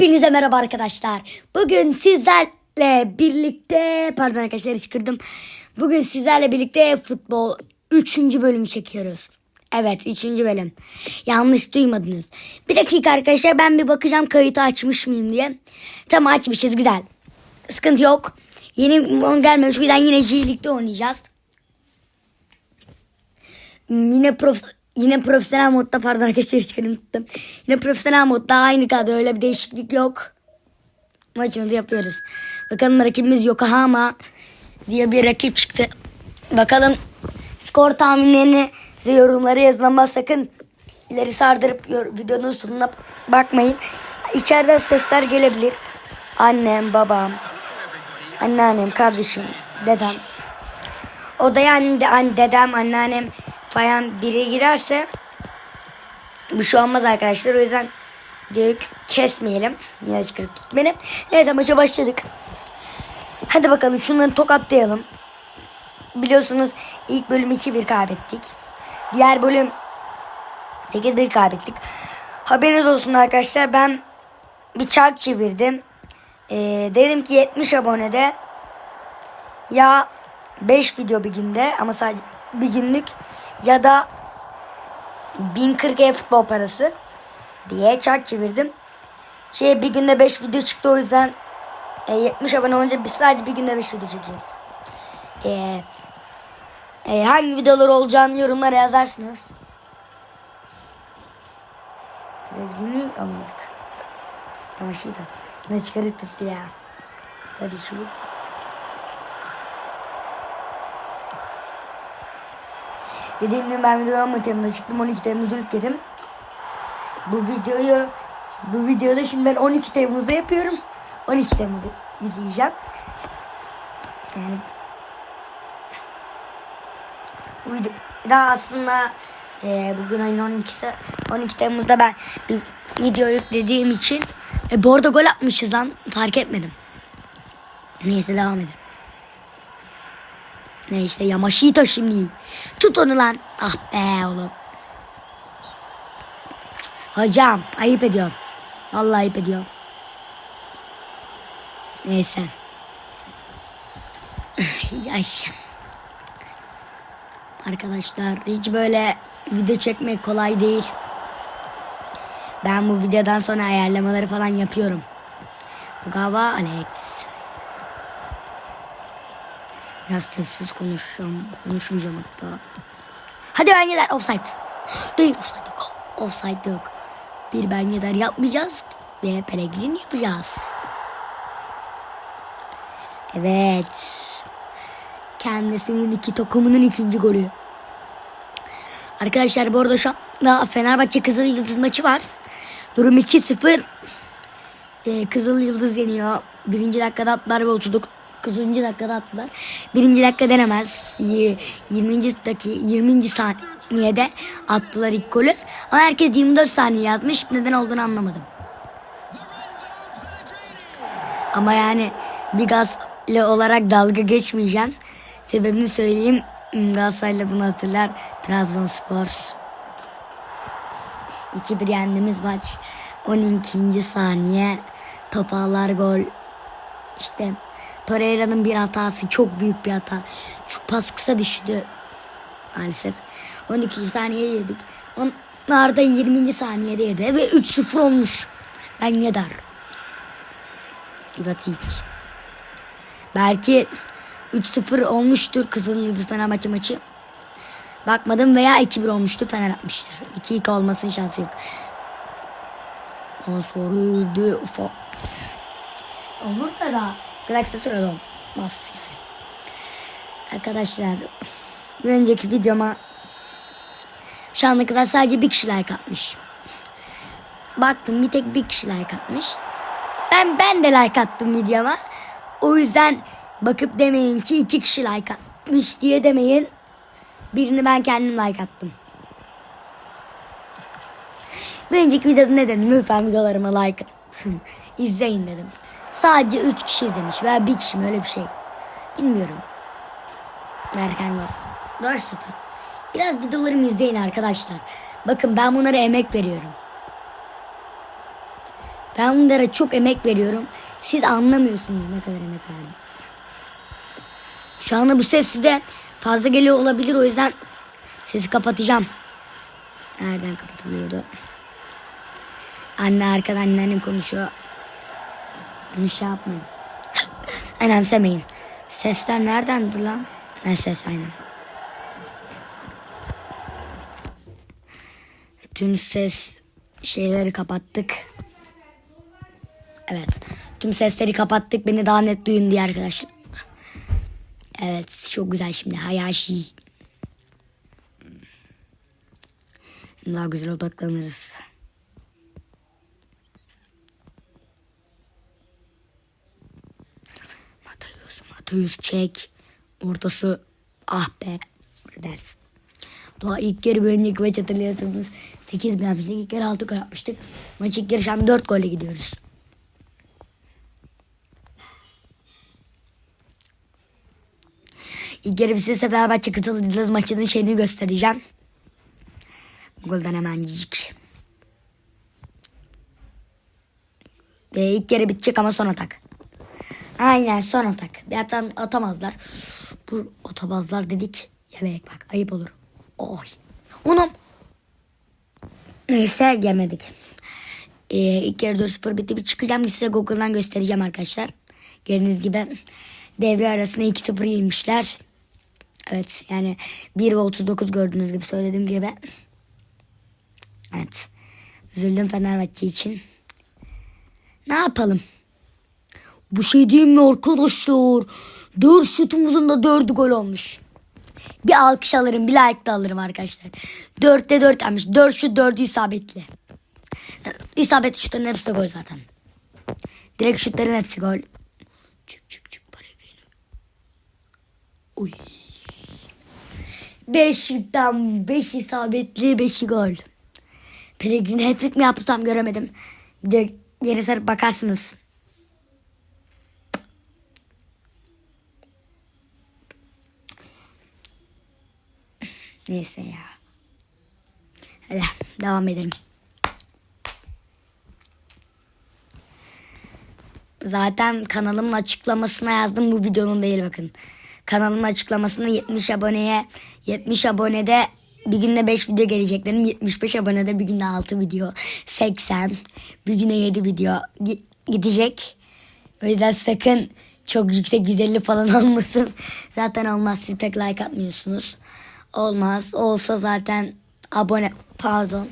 Hepinize merhaba arkadaşlar. Bugün sizlerle birlikte pardon arkadaşlar çıkırdım. Bugün sizlerle birlikte futbol 3. bölümü çekiyoruz. Evet 3. bölüm. Yanlış duymadınız. Bir dakika arkadaşlar ben bir bakacağım kayıtı açmış mıyım diye. Tamam açmışız güzel. Sıkıntı yok. Yeni on gelmemiş o yüzden yine J-Lig'de oynayacağız. Yine prof yine profesyonel modda pardon arkadaşlar çıkarım tuttum. Yine profesyonel modda aynı kadro öyle bir değişiklik yok. Maçımızı yapıyoruz. Bakalım rakibimiz Yokohama diye bir rakip çıktı. Bakalım skor tahminlerini size yorumlara yazın ama sakın ileri sardırıp videonun sonuna bakmayın. İçeriden sesler gelebilir. Annem, babam, anneannem, kardeşim, dedem. Odaya anne, dedem, anneannem falan biri girerse bir şey olmaz arkadaşlar. O yüzden videoyu kesmeyelim. Yine çıkarıp tut beni. Neyse maça başladık. Hadi bakalım şunları tokatlayalım. Biliyorsunuz ilk bölüm 2-1 kaybettik. Diğer bölüm 8-1 kaybettik. Haberiniz olsun arkadaşlar ben bir çark çevirdim. Ee, dedim ki 70 abonede ya 5 video bir günde ama sadece bir günlük ya da 1040 e futbol parası diye çark çevirdim. Şey bir günde 5 video çıktı o yüzden e, 70 abone olunca biz sadece bir günde 5 video çekeceğiz. E, e, hangi videolar olacağını yorumlara yazarsınız. Televizyonu almadık. Ama şey de ne çıkarıp tuttu ya. Hadi şu. Dediğim gibi ben videoyu 10 Temmuz'da çıktım. 12 Temmuz'da yükledim. Bu videoyu bu videoda şimdi ben 12 Temmuz'da yapıyorum. 12 Temmuz'da yükleyeceğim. Yani bu video daha aslında e, bugün ayın 12'si 12 Temmuz'da ben bir video yüklediğim için e, bu arada gol atmışız lan fark etmedim. Neyse devam edelim. Ne işte Yamashita şimdi. Tut onu lan. Ah be oğlum. Hocam ayıp ediyorsun. Vallahi ayıp ediyorsun. Neyse. Ay. Arkadaşlar hiç böyle video çekmek kolay değil. Ben bu videodan sonra ayarlamaları falan yapıyorum. Ogawa Alex. Biraz sessiz konuşacağım. Konuşmayacağım hatta. Hadi ben yeter. Offside. Değil offside yok. Offside yok. Bir ben yeter yapmayacağız. Ve Pellegrini yapacağız. Evet. Kendisinin iki takımının ikinci golü. Arkadaşlar bu arada şu anda Fenerbahçe Kızıl Yıldız maçı var. Durum 2-0. Ee, Kızıl Yıldız yeniyor. Birinci dakikada attılar ve oturduk. 9. dakikada attılar. Birinci dakika denemez. Y- 20. dakika 20. saniyede attılar ilk golü. Ama herkes 24 saniye yazmış. Neden olduğunu anlamadım. Ama yani bir Galatasaraylı olarak dalga geçmeyeceğim. Sebebini söyleyeyim. Hmm, Galatasaraylı bunu hatırlar. Trabzonspor. 2-1 yendiğimiz maç. 12. saniye. Topallar gol. İşte Torreira'nın bir hatası çok büyük bir hata. Şu pas kısa düştü. Maalesef. 12. saniye yedik. Onlar da 20. saniyede yedi ve 3-0 olmuş. Ben Yedar. Ivatic. Belki 3-0 olmuştur Kızıl Yıldız Fenerbahçe maçı. Bakmadım veya 2-1 olmuştur Fener atmıştır. 2-2 olmasının şansı yok. Ondan sonra öldü. Olur da da. Galaxy sırada olmaz yani. Arkadaşlar bir önceki videoma şu ana kadar sadece bir kişi like atmış. Baktım bir tek bir kişi like atmış. Ben ben de like attım videoma. O yüzden bakıp demeyin ki iki kişi like atmış diye demeyin. Birini ben kendim like attım. Bir önceki videoda ne dedim? Lütfen videolarıma like atın. İzleyin dedim. Sadece 3 kişi izlemiş veya bir kişi mi öyle bir şey. Bilmiyorum. Derken var. 4-0. Biraz videolarımı izleyin arkadaşlar. Bakın ben bunlara emek veriyorum. Ben bunlara çok emek veriyorum. Siz anlamıyorsunuz ne kadar emek verdim. Şu anda bu ses size fazla geliyor olabilir o yüzden sesi kapatacağım. Nereden kapatılıyordu? Anne arkadan anneannem konuşuyor. Bunu şey yapmayın. Önemsemeyin. Sesler neredendi lan? Ne ses aynen. Tüm ses şeyleri kapattık. Evet. Tüm sesleri kapattık. Beni daha net duyun diye arkadaşlar. Evet. Çok güzel şimdi. Hayashi. Daha güzel odaklanırız. Matayus çek. Ortası ah be dersin. Doğa ilk yarı bir önceki maç hatırlıyorsanız 8 mi yapmıştık? İlk yarı 6 gol yapmıştık. Maç ilk yarı şu an 4 golle gidiyoruz. İlk yarı size Fenerbahçe Kızıldız maçının şeyini göstereceğim. Golden hemencik. Ve ilk yarı bitecek ama son atak. Aynen son atak. Atan atamazlar. Bu atamazlar dedik. Yemek bak ayıp olur. Oy. Unum. Neyse yemedik. Ee, ilk yarı 4-0 bitti. Bir çıkacağım size Google'dan göstereceğim arkadaşlar. Gördüğünüz gibi devre arasında 2-0 yenmişler. Evet yani 1 ve 39 gördüğünüz gibi söylediğim gibi. Evet. Üzüldüm Fenerbahçe için. Ne yapalım? Bu şey değil mi arkadaşlar? 4 şutumuzun da 4'ü gol olmuş. Bir alkış alırım, bir like de alırım arkadaşlar. 4'te 4 gelmiş. 4 şut 4'ü isabetli. İsabetli şutların hepsi de gol zaten. Direkt şutların hepsi gol. Çık çık çık Pellegrino. Uy. 5 şuttan 5 isabetli 5'i gol. Pellegrini hat-trick mi yapsam göremedim. Bir de geri sarıp bakarsınız. Neyse ya. Hadi devam edelim. Zaten kanalımın açıklamasına yazdım bu videonun değil bakın. Kanalımın açıklamasında 70 aboneye 70 abonede bir günde 5 video gelecek dedim. 75 abonede bir günde 6 video. 80 bir güne 7 video gi- gidecek. O yüzden sakın çok yüksek 150 falan olmasın. Zaten olmaz siz pek like atmıyorsunuz. Olmaz. Olsa zaten abone pardon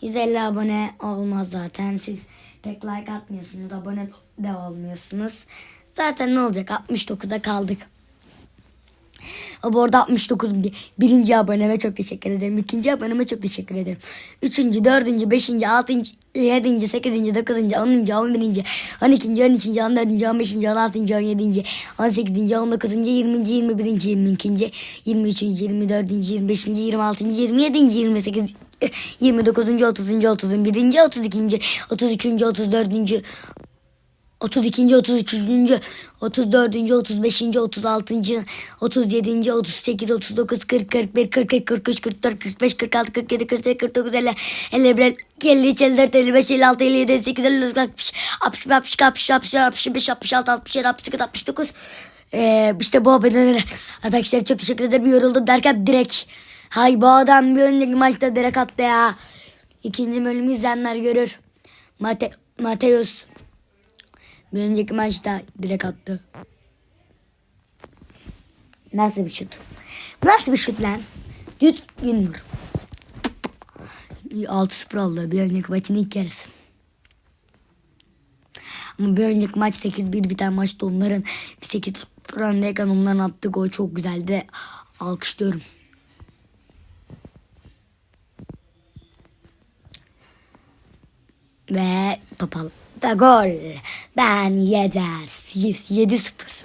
150 abone olmaz zaten. Siz pek like atmıyorsunuz. Abone de olmuyorsunuz. Zaten ne olacak 69'a kaldık. Bu arada 69 birinci aboneme çok teşekkür ederim. İkinci aboneme çok teşekkür ederim. Üçüncü, dördüncü, beşinci, altıncı, yedinci, sekizinci, dokuzuncu, onuncu, on birinci, on ikinci, on üçüncü, on dördüncü, on beşinci, on altıncı, on yedinci, on sekizinci, on dokuzuncu, yirminci, yirmi birinci, yirmi ikinci, yirmi üçüncü, yirmi dördüncü, yirmi beşinci, yirmi altıncı, yirmi yedinci, yirmi sekizinci. 29. 30. 31. 32. 33. 34. 32. 33. 34. 35. 36. 37. 38. 39. 40. 41. 42. 43. 44. 45. 46. 47. 48. 49. 50. 51. 53. 54. 55. 56. 57. 58. 59. 60. 60. 60. 60. 60. 65. 66. 67. 68. 69. Ee, işte bu aboneler. Arkadaşlar çok teşekkür ederim. Yoruldum derken direkt. Hay bu adam bir önceki maçta direkt attı ya. İkinci bölümü izleyenler görür. Mate Mateus. Bir önceki maçta direkt attı. Nasıl bir şut? Nasıl bir şut lan? Düz gün vur. 6-0 oldu bir önceki maçın ilk yarısı. Ama bir önceki maç 8-1 biten maçta onların 8 öndeyken onların attığı gol çok güzeldi. Alkışlıyorum. Ve topal da gol. Ben yeder. 7-0.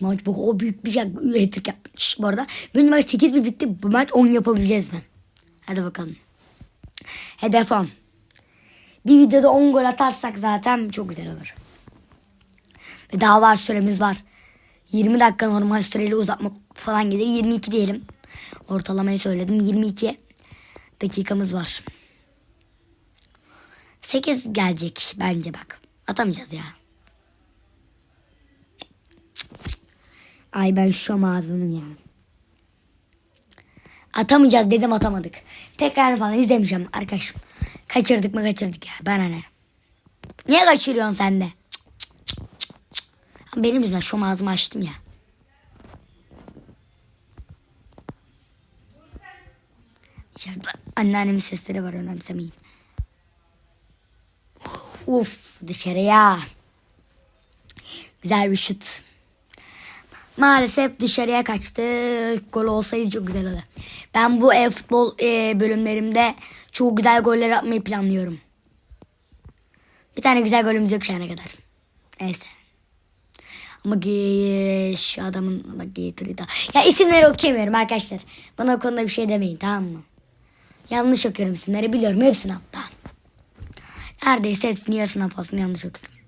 Maç bu o büyük bir şey. Hat-trick yapmış bu arada. Benim maç 8 bir bitti. Bu maç 10 yapabileceğiz mi? Hadi bakalım. Hedef 10. Bir videoda 10 gol atarsak zaten çok güzel olur. Ve daha var süremiz var. 20 dakika normal süreyle uzatma falan gelir. 22 diyelim. Ortalamayı söyledim. 22 dakikamız var. 8 gelecek bence bak. Atamayacağız ya. Ay ben şom ağzının ya. Atamayacağız dedim atamadık. Tekrar falan izlemeyeceğim arkadaşım. Kaçırdık mı kaçırdık ya bana ne. Niye kaçırıyorsun sen de? Benim yüzümden şom ağzımı açtım ya. Anneannemin sesleri var önemsemeyin. Uf dışarıya. Güzel bir şut. Maalesef dışarıya kaçtı. Gol olsaydı çok güzel olurdu. Ben bu e, bölümlerimde çok güzel goller atmayı planlıyorum. Bir tane güzel golümüz yok şu ana kadar. Neyse. Ama ge- şu adamın bak Gatorade. Ya isimleri okuyamıyorum arkadaşlar. Bana o konuda bir şey demeyin tamam mı? Yanlış okuyorum isimleri biliyorum hepsini hatta. Neredeyse hepsini yarısından fazlasını yanlış okuyorum.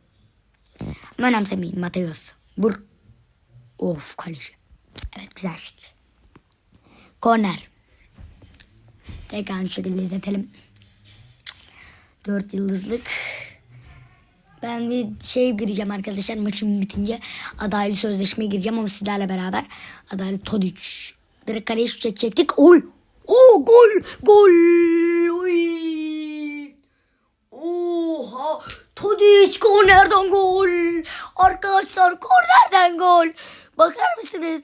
Ama önemsemeyin Mateus. Bur. Of kaleci. Evet güzel şut. Korner. Tekrar aynı şekilde izletelim. Dört yıldızlık. Ben bir şey gireceğim arkadaşlar maçım bitince adaylı sözleşmeye gireceğim ama sizlerle beraber adaylı Todic. Direkt kaleye şut çekecektik. Oy! Oo gol! Gol! Oy! Todic kornerden gol! Arkadaşlar kornerden gol! Bakar mısınız?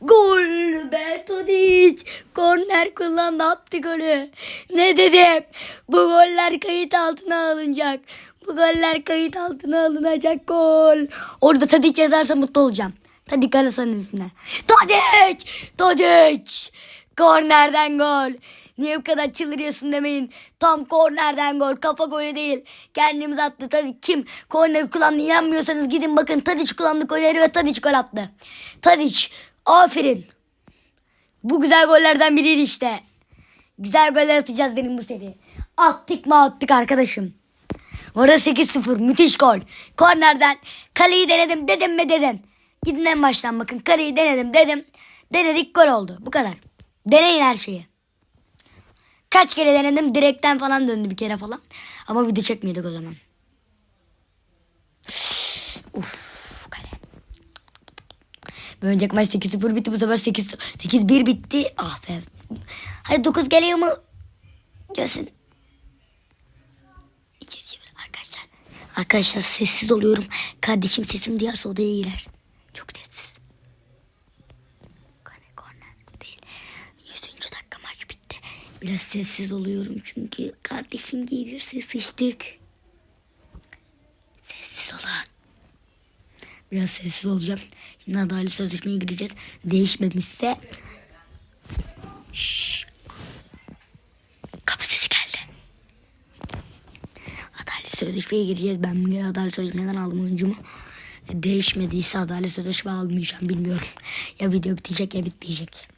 Gol be Todic. Korner kullandı attı golü. Ne dedim? Bu goller kayıt altına alınacak. Bu goller kayıt altına alınacak gol. Orada Tadic yazarsa mutlu olacağım. Tadic arasının üstüne. Tadic! Tadic! Kornerden gol. Niye bu kadar çıldırıyorsun demeyin. Tam kornerden gol. Kafa golü değil. Kendimiz attı. Tadic kim? Korneri kullandı. İnanmıyorsanız gidin bakın. Tadic kullandı golleri ve Tadic gol attı. Tadic aferin. Bu güzel gollerden biriydi işte. Güzel goller atacağız dedim bu seri. Attık mı attık arkadaşım. Orada 8-0 müthiş gol. Kornerden kaleyi denedim dedim mi dedim. Gidin en baştan bakın kaleyi denedim dedim. Denedik gol oldu. Bu kadar. Deneyin her şeyi. Kaç kere denedim direkten falan döndü bir kere falan. Ama video çekmiyorduk o zaman. Uf kale. Bir önceki maç 8-0 bitti bu sefer 8 8-1 bitti. Ah be. Hadi 9 geliyor mu? Görsün. İki çevir arkadaşlar. Arkadaşlar sessiz oluyorum. Kardeşim sesim duyarsa odaya girer. Çok sessiz. Korner, korner değil. 100. dakika maç bitti. Biraz sessiz oluyorum çünkü kardeşim gelirse sıçtık. Sessiz olun. Biraz sessiz olacağım. Şimdi adalet sözleşmeye gireceğiz. Değişmemişse... Şşş. Kapı sesi geldi. Adalet sözleşmeye gireceğiz. Ben kere adalet sözleşmeden aldım oyuncumu. E, Değişmediyse adalet sözleşme almayacağım bilmiyorum. Ya video bitecek ya bitmeyecek.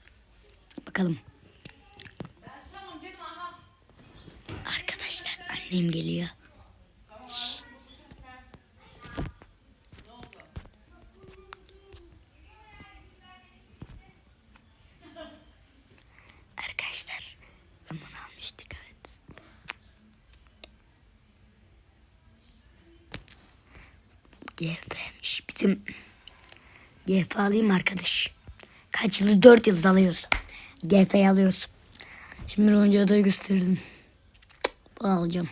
Bakalım. Arkadaşlar annem geliyor. Arkadaşlar ben bunu almıştık evet. GF'miş bizim GF alayım arkadaş. Kaç yılı? 4 yıl alıyoruz. GF'yi alıyoruz. Şimdi önce adayı gösterdim. Bunu alacağım.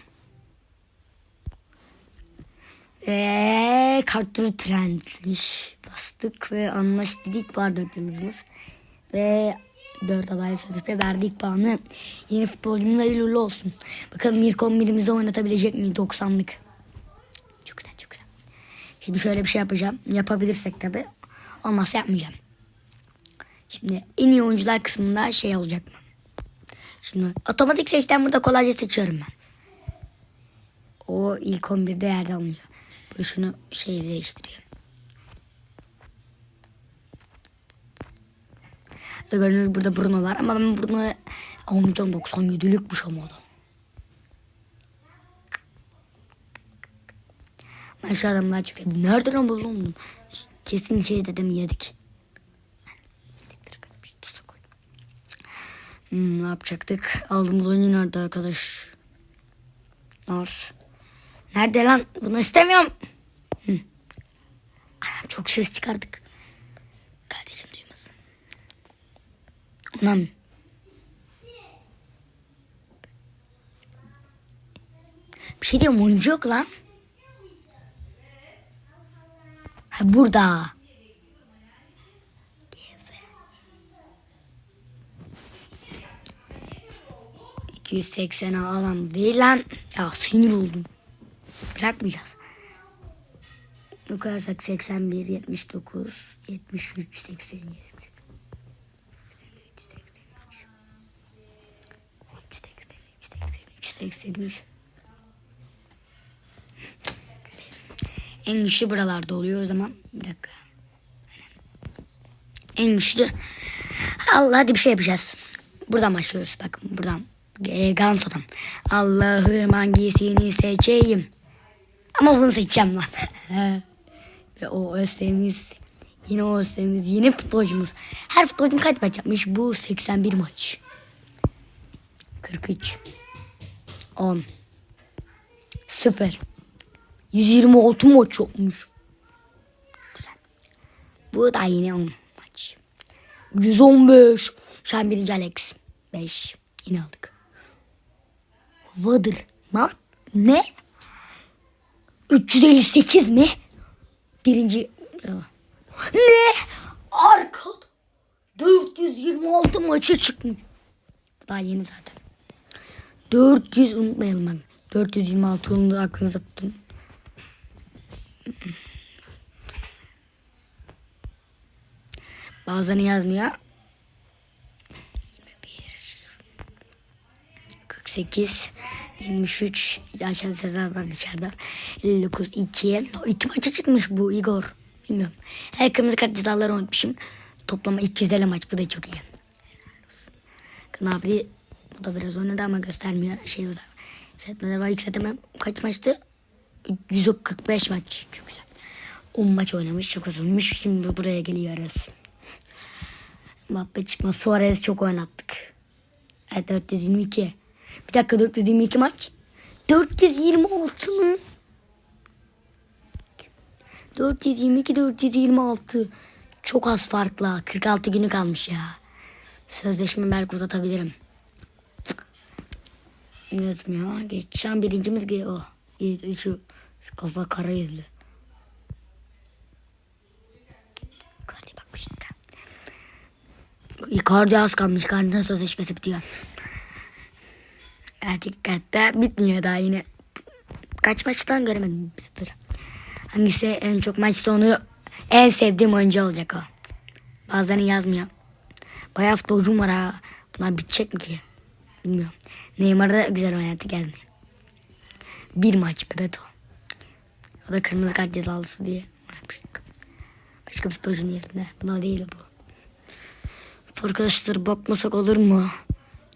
Ve kartları trendmiş. Bastık ve anlaştık var 4 yıldızımız. Ve 4 aday sözleşme verdik puanı. Yeni futbolcumuz hayırlı olsun. Bakalım ilk 11'imizde oynatabilecek miyiz 90'lık. Çok güzel çok güzel. Şimdi şöyle bir şey yapacağım. Yapabilirsek tabi. Olmazsa yapmayacağım. Şimdi en iyi oyuncular kısmında şey olacak mı? Şimdi otomatik seçten burada kolayca seçiyorum ben. O ilk 11'de yerde almıyor. Böyle şunu şey değiştireyim. İşte gördüğünüz burada Bruno var ama ben Bruno'ya almayacağım 97'likmiş ama adam. Ben şu adamlar sevdim. Nereden buldum? Kesin şey dedim yedik. Hmm, ne yapacaktık? Aldığımız oyuncu nerede arkadaş? Nor. Nerede lan? Bunu istemiyorum. Hı. Anam çok ses çıkardık. Kardeşim duymasın. Anam. Bir şey diyorum oyuncu yok lan. Ha burada. 280'e alan değil lan. Ya sinir oldum. Bırakmayacağız. Bu koyarsak 81, 79, 73, 87, 83, 83, 83. En güçlü buralarda oluyor o zaman. Bir dakika. En güçlü. Allah hadi bir şey yapacağız. Buradan başlıyoruz. Bakın buradan. E, Ganso'dan. Allah'ım hangisini seçeyim. Ama bunu seçeceğim lan. Ve o Özlem'iz. Yine o Özlem'iz. Yine futbolcumuz. Her futbolcum kaç maç yapmış? Bu 81 maç. 43. 10. 0. 126 maç yapmış. Güzel. Bu da yine 10 maç. 115. Şu an birinci Alex. 5. Yine aldık. Vadır. Lan ne? 358 mi? Birinci. Ne? Arkada. 426 maça çıkmış. Bu daha yeni zaten. 400 unutmayalım ben. 426 onu aklınızda tutun. Bazılarını yazmıyor. 21 48 23 aşağıda Sezer var dışarıda. 59 2 2 maça çıkmış bu Igor. Bilmiyorum. Her kırmızı kart cezaları unutmuşum. Toplama 250 maç bu da çok iyi. Gnabry bu da biraz oynadı ama göstermiyor. Şey o zaman setmeler var ilk setim kaç maçtı? 145 maç. Çok güzel. 10 maç oynamış çok uzunmuş. Şimdi buraya geliyoruz Mbappe çıkma. Suarez çok oynattık. Evet 422 bir dakika 422 maç. 426 mı? 422 426. Çok az farkla. 46 günü kalmış ya. Sözleşme belki uzatabilirim. Yazmıyor. Şu an birincimiz ge- o. İyi, Şu kafa kara yüzlü. Icardi bakmıştık. Icardi az kalmış. Icardi'nin sözleşmesi bitiyor. Gerçekten bitmiyor daha yine. Kaç maçtan göremedim sıfır. Hangisi en çok maç sonu en sevdiğim oyuncu olacak o. Bazılarını yazmıyor. Bayağı futbolcum var ha. Bunlar bitecek mi ki? Bilmiyorum. Neymar da güzel oynadı geldi. Bir maç Bebeto. O da kırmızı kart cezalısı diye. Başka futbolcunun yerinde. Buna değil bu. Arkadaşlar bakmasak olur mu?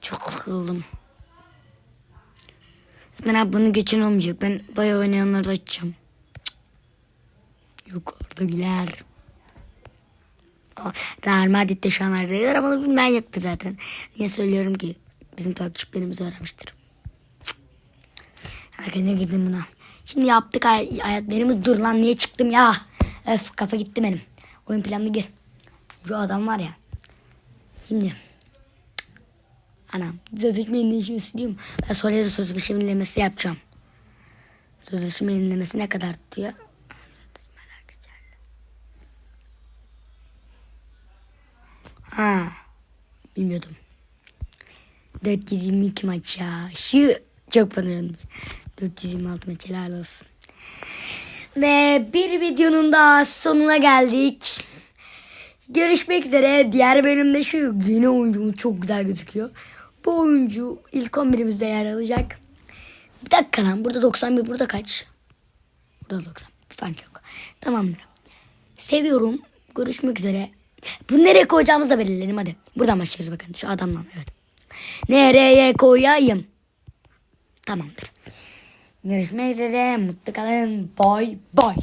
Çok sıkıldım. Zaten abi bunu geçen olmayacak. Ben bayağı oynayanları da açacağım. Yok oradakiler. Real Madrid'de şu an arıyorlar ama bunu bilmeyen yoktu zaten. Niye söylüyorum ki? Bizim takipçilerimiz öğrenmiştir. Herkese girdim buna. Şimdi yaptık hay- hayatlarımız dur lan niye çıktım ya? Öf kafa gitti benim. Oyun planına gir. Şu adam var ya. Şimdi. Anam sözleşme yenilemesi diyorum. Ben sonra da sözleşme yenilemesi yapacağım. Sözleşme yenilemesi ne kadar tutuyor? Ha, bilmiyordum. 422 maç ya. Şu çok yanmış. 426 maç helal olsun. Ve bir videonun daha sonuna geldik. Görüşmek üzere. Diğer bölümde şu yeni oyuncumuz çok güzel gözüküyor. Bu oyuncu ilk 11'imizde yer alacak. Bir dakika lan burada 91 burada kaç? Burada 90. Bir fark yok. Tamamdır. Seviyorum. Görüşmek üzere. Bu nereye koyacağımızı da belirleyelim hadi. Buradan başlıyoruz bakın şu adamdan evet. Nereye koyayım? Tamamdır. Görüşmek üzere. Mutlu kalın. Bye bye.